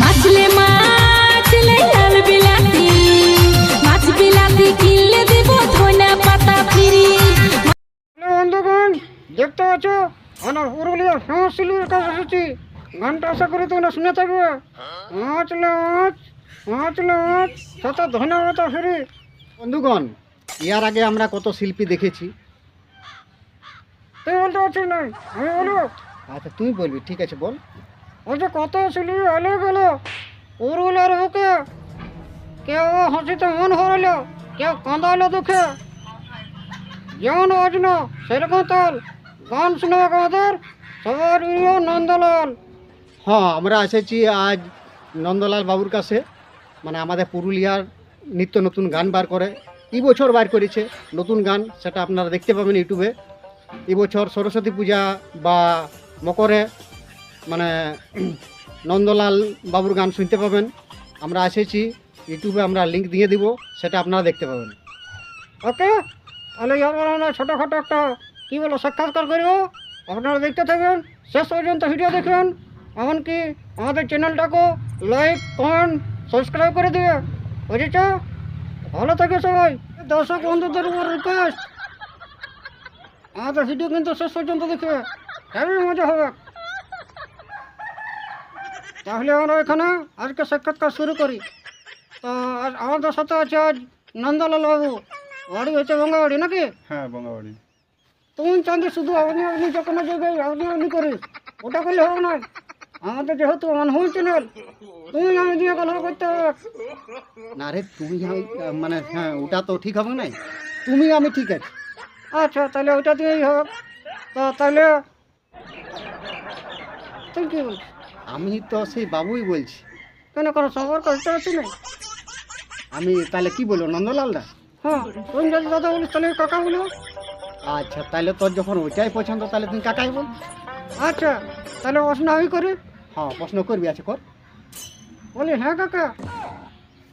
মাছলে মাছলে লাল বিলাতি মাছ বিলাতি কিনলে দিব ধনে পাতা ফিরি। বন্ধুগণ দেখতে পাচ্ছ? আমরা পুরুলিয়া সংস্কৃতির কাছে এসেছি গানটা আশা করি তোমরা শুনে থাকবে। মাছ মাছ মাছ মাছ শত ধন্যবাদ ফিরি। বন্ধুগণ ইয়ার আগে আমরা কত শিল্পী দেখেছি। তুই বলতে পারছিস না? আমি বলব? আচ্ছা তুই বলবি ঠিক আছে বল। ওই যে কত ছিলি এলো গেল। পুরুলিয়ার বুকে কেউ হাসিতে মন হরলো, কেউ কাঁদালো দুঃখে। যেমন অজন সেরকম তাল। গান শুনবে আমাদের সবার নন্দলাল। হ্যাঁ আমরা এসেছি আজ নন্দলাল বাবুর কাছে। মানে আমাদের পুরুলিয়ার নিত্য নতুন গান বার করে। এই বছর বার করেছে নতুন গান, সেটা আপনারা দেখতে পাবেন ইউটিউবে। এই বছর সরস্বতী পূজা বা মকরে মানে নন্দলাল বাবুর গান শুনতে পাবেন। আমরা এসেছি, ইউটিউবে আমরা লিঙ্ক দিয়ে দিব, সেটা আপনারা দেখতে পাবেন। ওকে? তাহলে আমরা ছোটোখাটো একটা, কী বলো সাক্ষাৎকার করব আপনারা দেখতে থাকবেন শেষ পর্যন্ত ভিডিও দেখবেন এমনকি আমাদের চ্যানেলটাকে লাইক কমেন্ট সাবস্ক্রাইব করে দিবে। বুঝেছ? ভালো থাকে সবাই। দর্শক বন্ধুদের উপর রিকোয়েস্ট আমাদের ভিডিও কিন্তু শেষ পর্যন্ত দেখবে। হেবি মজা হবে। তাহলে আমরা এখানে আজকে সাক্ষাৎকার শুরু করি। তো আজ আমাদের সাথে আছে আজ নন্দলাল বাবু। বাড়ি হচ্ছে বঙ্গাবাড়ি নাকি? হ্যাঁ বঙ্গাবাড়ি। তুমি চান্দি শুধু আপনি আপনি যে কোনো জায়গায় আপনি আপনি করিস ওটা করলে হবে না। আমাদের যেহেতু অনহুল চ্যানেল তুমি আমি দিয়ে গল্প করতে হবে না রে তুমি আমি- মানে হ্যাঁ ওটা তো ঠিক হবে না তুমি আমি ঠিক আছে। আচ্ছা তাহলে ওটা দিয়েই হোক। তো তাহলে তুই কি বলছিস আমি তো সেই বাবুই বলছি। কেন কোনো সম্পর্ক হতে হচ্ছে না আমি তাহলে কি বলব নন্দলালদা হ্যাঁ তুমি যদি দাদা বলিস তাহলে কাকা বলব। আচ্ছা তাহলে তোর যখন ওইটাই পছন্দ তাহলে তুমি কাকাই বল। আচ্ছা তাহলে প্রশ্ন আমি করি? হ্যাঁ প্রশ্ন করবি আছে কর। বলি হ্যাঁ কাকা।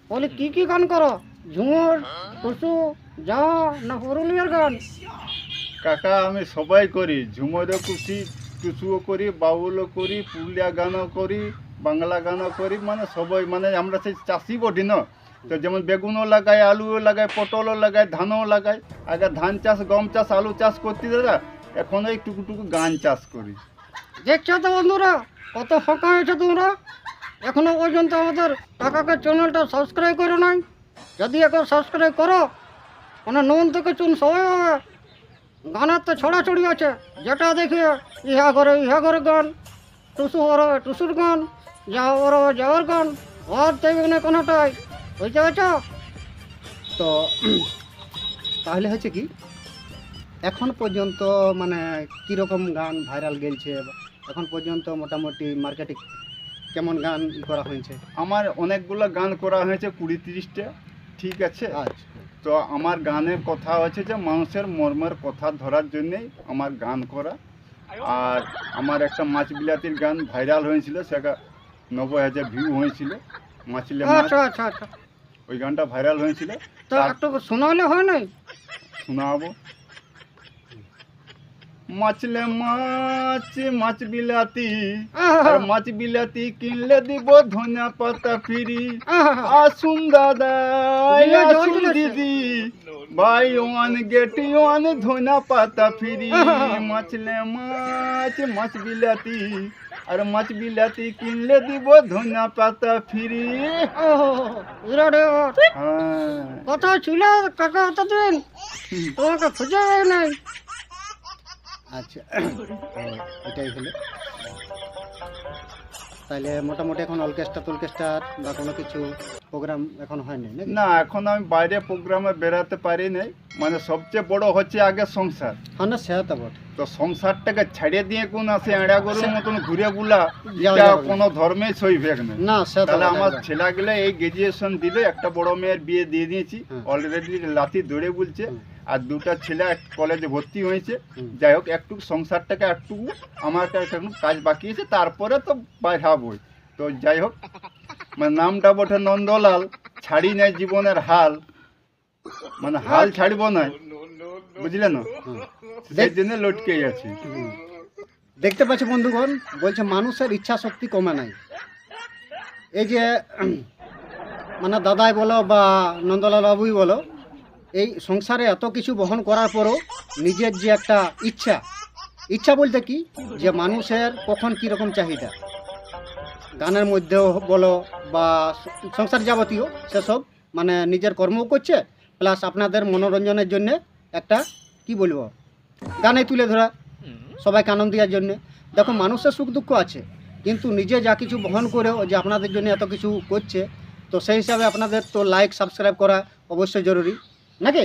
বলি কি কি গান করো? ঝুমুর টুসু যা না পুরুলিয়ার গান? কাকা আমি সবাই করি ঝুমরও কুচি টুসুও করি বাউলও করি, পুরুলিয়া গানও করি, বাংলা গানও করি মানে সবাই মানে আমরা সেই চাষি বটি না? তো যেমন বেগুনও লাগাই আলুও লাগাই পটলও লাগাই, ধানও লাগাই, আগে ধান চাষ, গম চাষ, আলু চাষ করতে দাদা, এখন এই টুকু টুকু গান চাষ করি। দেখছ তো বন্ধুরা, কত ফাঁকা হয়েছে তোমরা? এখনও পর্যন্ত আমাদের কাকাকে চ্যানেলটা সাবস্ক্রাইব করো নাই? যদি এখন সাবস্ক্রাইব করো মানে নুন থেকে চুন সবাই হবে। গানের তো ছড়াছড়ি আছে। যেটা দেখে ইহা করে ইহা করে গান টুসু ওর টুসুর গান যা ওর যাওয়ার গান আর দেখবে না কোনোটাই বুঝতে পারছ তো তাহলে হচ্ছে কি এখন পর্যন্ত মানে কীরকম গান ভাইরাল গেলছে? এখন পর্যন্ত মোটামুটি মার্কেটে কেমন গান করা হয়েছে? আমার অনেকগুলো গান করা হয়েছে কুড়ি তিরিশটা। ঠিক আছে? আচ্ছা। তো আমার গানের কথা হচ্ছে যে মানুষের মর্মের কথা ধরার জন্যেই আমার গান করা। আর আমার একটা মাছ বিলাতির গান ভাইরাল হয়েছিল সেটা নব্বই হাজার ভিউ হয়েছিল মাছলে মাছ। আচ্ছা আচ্ছা আচ্ছা। ওই গানটা ভাইরাল হয়েছিল। তো একটু শোনালে হয় নাই? শোনাবো। মাছলে মাছ মাছ বিলাতি আর মাছ বিলাতি কিনলে দিব ধনিয়া পাতা ফিরি আহা, আসুন দাদা দিলে জল আসুন দিলে সে। দিদি বাই ওয়ান গেট ওয়ান ধনা পাতা ফিরি মাছলে মাছ মাছ বিলাতি আর মাছ বিলাতি কিনলে দিব ধনা পাতা ফিরি ওহো, বিরাট ব্যাপার। হ্যাঁ কোথাও ছিল কাকা এতদিন তোমাকে খুঁজে পাই নাই আচ্ছা এটাই হলো। তাহলে মোটামুটি এখন অর্কেস্ট্রা টলকেস্ট্রা বা কোনো কিছু প্রোগ্রাম এখন হয়নি না, এখন আমি বাইরে প্রোগ্রামে বেরাতে পারি নাই। মানে সবচেয়ে বড় হচ্ছে আগে সংসার। হ্যাঁ না সেটা তো বটে। তো সংসারটাকে ছাড়িয়ে দিয়ে কোন আছে এড়া গরুর মতন ঘুরে গুলা এটা। কোনো ধর্মে সইবেক না। না সেটা তাহলে আমার। ছেলেগুলো এই গ্রাজুয়েশন দিল একটা বড় মেয়ের বিয়ে দিয়ে দিয়েছি অলরেডি লাথি দৌড়ে বলছে আর দুটা ছেলে কলেজে ভর্তি হয়েছে। যাই হোক একটু সংসারটাকে একটু আমার একটু কাজ বাকি আছে তারপরে তো বাইরাবই তো যাই হোক মানে নামটা বটে নন্দলাল ছাড়ি নাই জীবনের হাল। মানে হাল ছাড়বো না বুঝলে না। সেই জন্য লটকে হুম। দেখতে পাচ্ছি বন্ধুগণ বলছে মানুষের ইচ্ছা শক্তি কমে নাই এই যে মানে দাদাই বলো বা নন্দলাল বাবুই বলো এই সংসারে এত কিছু বহন করার পরও নিজের যে একটা ইচ্ছা ইচ্ছা বলতে কি যে মানুষের কখন কীরকম চাহিদা গানের মধ্যেও বলো বা সংসার যাবতীয় সেসব মানে নিজের কর্মও করছে প্লাস আপনাদের মনোরঞ্জনের জন্য একটা, কি বলব, গানে তুলে ধরা, সবাইকে আনন্দ দেওয়ার জন্যে। দেখো, মানুষের সুখ দুঃখ আছে, কিন্তু নিজে যা কিছু বহন করেও যে আপনাদের জন্য এত কিছু করছে, তো সেই হিসাবে আপনাদের তো লাইক সাবস্ক্রাইব করা অবশ্যই জরুরি। নাকি?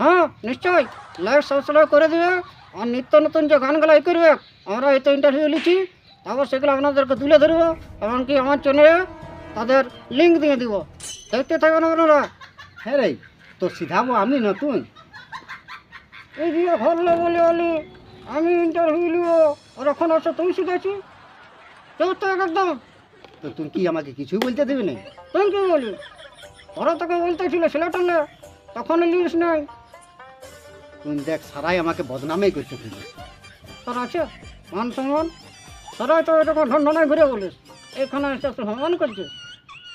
হ্যাঁ নিশ্চয় লাইক সাবস্ক্রাইব করে দেবে আর নিত্য নতুন যে গানগুলো এই করবে, আমরা এই তো ইন্টারভিউ নিচ্ছি, তারপর সেগুলো আপনাদেরকে তুলে ধরবো, এমনকি আমার চ্যানেলে তাদের লিঙ্ক দিয়ে দিব। দেখতে থাকবেন আপনারা। হ্যাঁ রে। তো সিধাবো আমি নতুন? এই দিয়ে ধরলে বলে বলি আমি ইন্টারভিউ নিব। আর এখন আছে তুই শিখেছি কেউ তো একদম। তো তুমি কি আমাকে কিছুই বলতে দেবে না? তুই কি বলি? ওরা তোকে বলতে ছিল বলতেছিল ছেলেটালে তখন লিস নাই। তুমি দেখ সারাই আমাকে বদনামেই করতে ফেলে তোর আছে? মান সম্মান? তোরাই তো এরকম ঢন্ডনায় ঘুরে বলিস এখানে এসে তুই সম্মান করছিস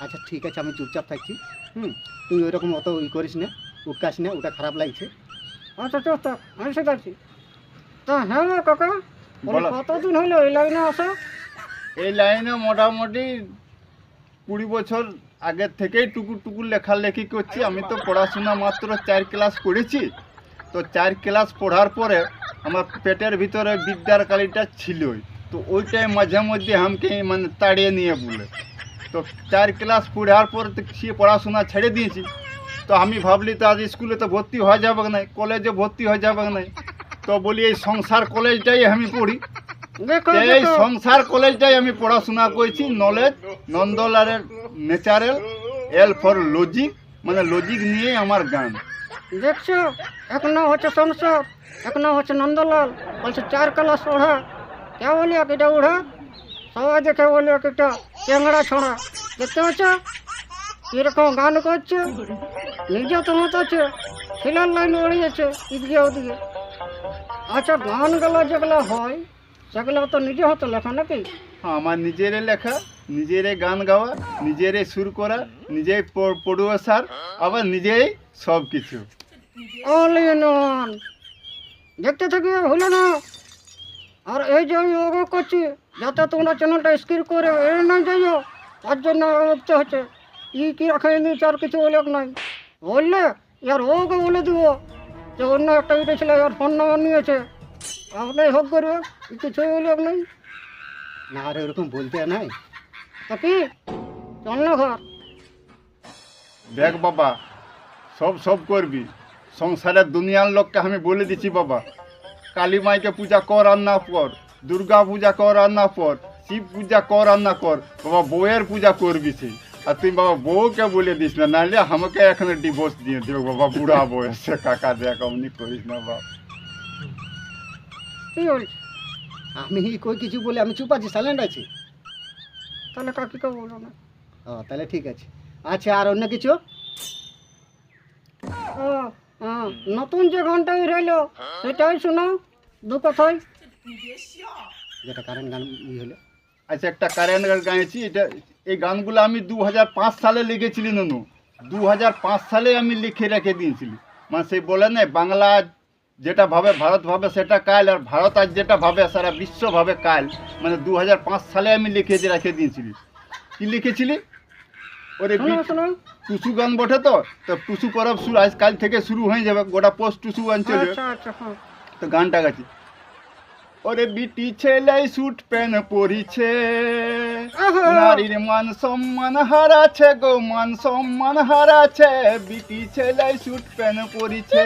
আচ্ছা ঠিক আছে আমি চুপচাপ থাকছি। হুম তুই ওইরকম অত ই করিস না উৎকাস না ওটা খারাপ লাগছে। আচ্ছা চুপ থাক আমি শিখাচ্ছি তা হ্যাঁ কাকা। কতদিন হলো এই লাইনে আসা? এই লাইনে মোটামুটি কুড়ি বছর আগের থেকেই টুকুর টুকুর লেখালেখি করছি। আমি তো পড়াশোনা মাত্র চার ক্লাস করেছি। তো চার ক্লাস পড়ার পরে আমার পেটের ভিতরে বিদ্যার কালিটা ছিলই। তো ওইটাই মাঝে মধ্যে আমাকে মানে তাড়িয়ে নিয়ে বলে। তো চার ক্লাস পড়ার পর তো সে পড়াশোনা ছেড়ে দিয়েছি। তো আমি ভাবলি তো আজ স্কুলে তো ভর্তি হয়ে যাবে না কলেজে ভর্তি হয়ে যাবে না তো বলি এই সংসার কলেজটাই আমি পড়ি। এই সংসার কলেজটাই আমি পড়াশোনা করেছি নলেজ নন্দলালের ন্যাচারাল এল ফর লজিক মানে লজিক নিয়ে আমার গান। দেখছ এক নাম হচ্ছে সংসার এক নাম হচ্ছে নন্দলাল বলছে চার ক্লাস পড়া। কে বলি এক এটা উড়া সবাই দেখে বলি এক একটা চ্যাংড়া ছড়া। দেখতে পাচ্ছ? কীরকম গান করছে? মত আছে। ছেলের লাইন উড়ে যাচ্ছে এদিকে ওদিকে। আচ্ছা গানগুলো যেগুলো হয় সেগুলো তো নিজে হতো লেখা নাকি? হ্যাঁ, আমার নিজেরে লেখা নিজেরে গান গাওয়া নিজেরে সুর করা নিজেই পড়ুয়াশার আবার নিজেই সব কিছু দেখতে থাকি হলো না। আর এই যে আমি করছি যাতে তোমরা চ্যানেলটা স্ক্রিন করে এড়ে না যাইও তার জন্য উঠতে হচ্ছে ই কি রাখে নিয়েছে আর কিছু বলে নাই। বললে ইয়ার ওকে বলে দিব যে অন্য একটা ইটে ছিল ইয়ার ফোন নাম্বার নিয়েছে। আপনি হোক করবে কিছু বলে নাই। না আর ওরকম বলতে নাই। তা কি? চল না ঘর। দেখ বাবা সব সব করবি। সংসারের দুনিয়ার লোককে আমি বলে দিচ্ছি বাবা কালী মাইকে পূজা কর আর না কর। দুর্গা পূজা কর আর না কর শিব পূজা কর আর না কর বাবা বউয়ের পূজা করবি সেই আর তুই বাবা বউকে বলে দিস না নাহলে আমাকে এখন ডিভোর্স দিয়ে দেবো বাবা বুড়া বয়সে কাকা দেখ অমনি করিস না বাবা আমি কই কিছু বলে আমি চুপ আছি সাইলেন্ট আছি? তাহলে কাকিকে বলো না। ও তাহলে ঠিক আছে। আচ্ছা আর অন্য কিছু? ও, হ্যাঁ, নতুন যে গানটা রইল সেটাই শোনো দু কথায় যেটা কারেন্ট গান ই হলো। আচ্ছা একটা কারেন্ট গান গাইছি এটা এই গানগুলো আমি দু হাজার পাঁচ সালে লিখেছিলি ননু। দু সালে আমি লিখে রেখে দিয়েছিলি। মানে সেই বলে না বাংলা যেটা ভাবে ভারত ভাবে সেটা কাল আর ভারত আজ যেটা ভাবে সারা বিশ্ব ভাবে কাল। মানে দু হাজার পাঁচ সালে আমি লিখে রেখে দিয়েছিলি। কি লিখেছিলি? ওরে টুসু গান বটে তো? তো টুসু পরব শুরু আজ কাল থেকে শুরু হয়ে যাবে গোটা পোস্ট টুসু গান চলবে আচ্ছা আচ্ছা হ্যাঁ। তো গানটা গাছি ওরে বিটি ছেলে সুট প্যান পরিছে। নারীর মান সম্মান হারাছে গো মান সম্মান হারাছে বিটি ছেলে সুট প্যান পরিছে।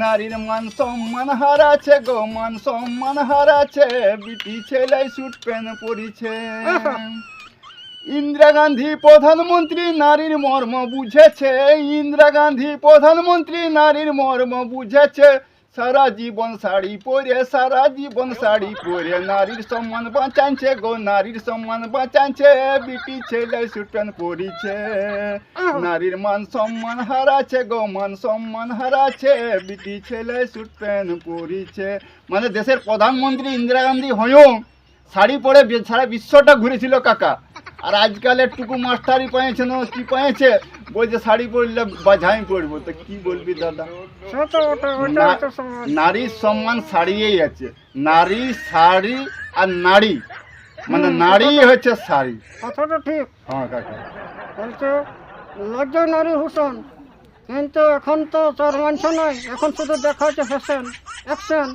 নারীর মান সম্মান হারাছে গো মান সম্মান হারাছে বিটি ছেলে সুট প্যান পরিছে। ইন্দিরা গান্ধী প্রধানমন্ত্রী নারীর মর্ম বুঝেছে। ইন্দিরা গান্ধী প্রধানমন্ত্রী নারীর মর্ম বুঝেছে। সারা জীবন শাড়ি পরে সারা জীবন শাড়ি পরে। নারীর সম্মান বাঁচাচ্ছে গো নারীর সম্মান বাঁচাচ্ছে বিটি ছেলে সুট প্যান্ট পরিছে। নারীর মান সম্মান হারাছে গো মান সম্মান হারাছে বিটি ছেলে সুট প্যান্ট পরিছে। মানে দেশের প্রধানমন্ত্রী ইন্দিরা গান্ধী হয়েও শাড়ি পরে সারা বিশ্বটা ঘুরেছিল কাকা। আর আজকালের টুকু মাস্টারই পেয়েছে কি পেয়েছে বলছে শাড়ি পরলে বাঝাই পরবো। তো কি বলবি দাদা? নারীর সম্মান শাড়িয়েই আছে। নারী শাড়ি আর নারী। মানে নারী হচ্ছে শাড়ি। কথাটা ঠিক। হ্যাঁ কাকা। বলছে লজ্জা নারী ভূষণ কিন্তু এখন তো তোর মানছ নয় এখন শুধু দেখা হচ্ছে ফ্যাশন অ্যাকশন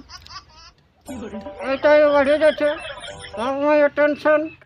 এইটাই বাড়িয়ে যাচ্ছে টেনশন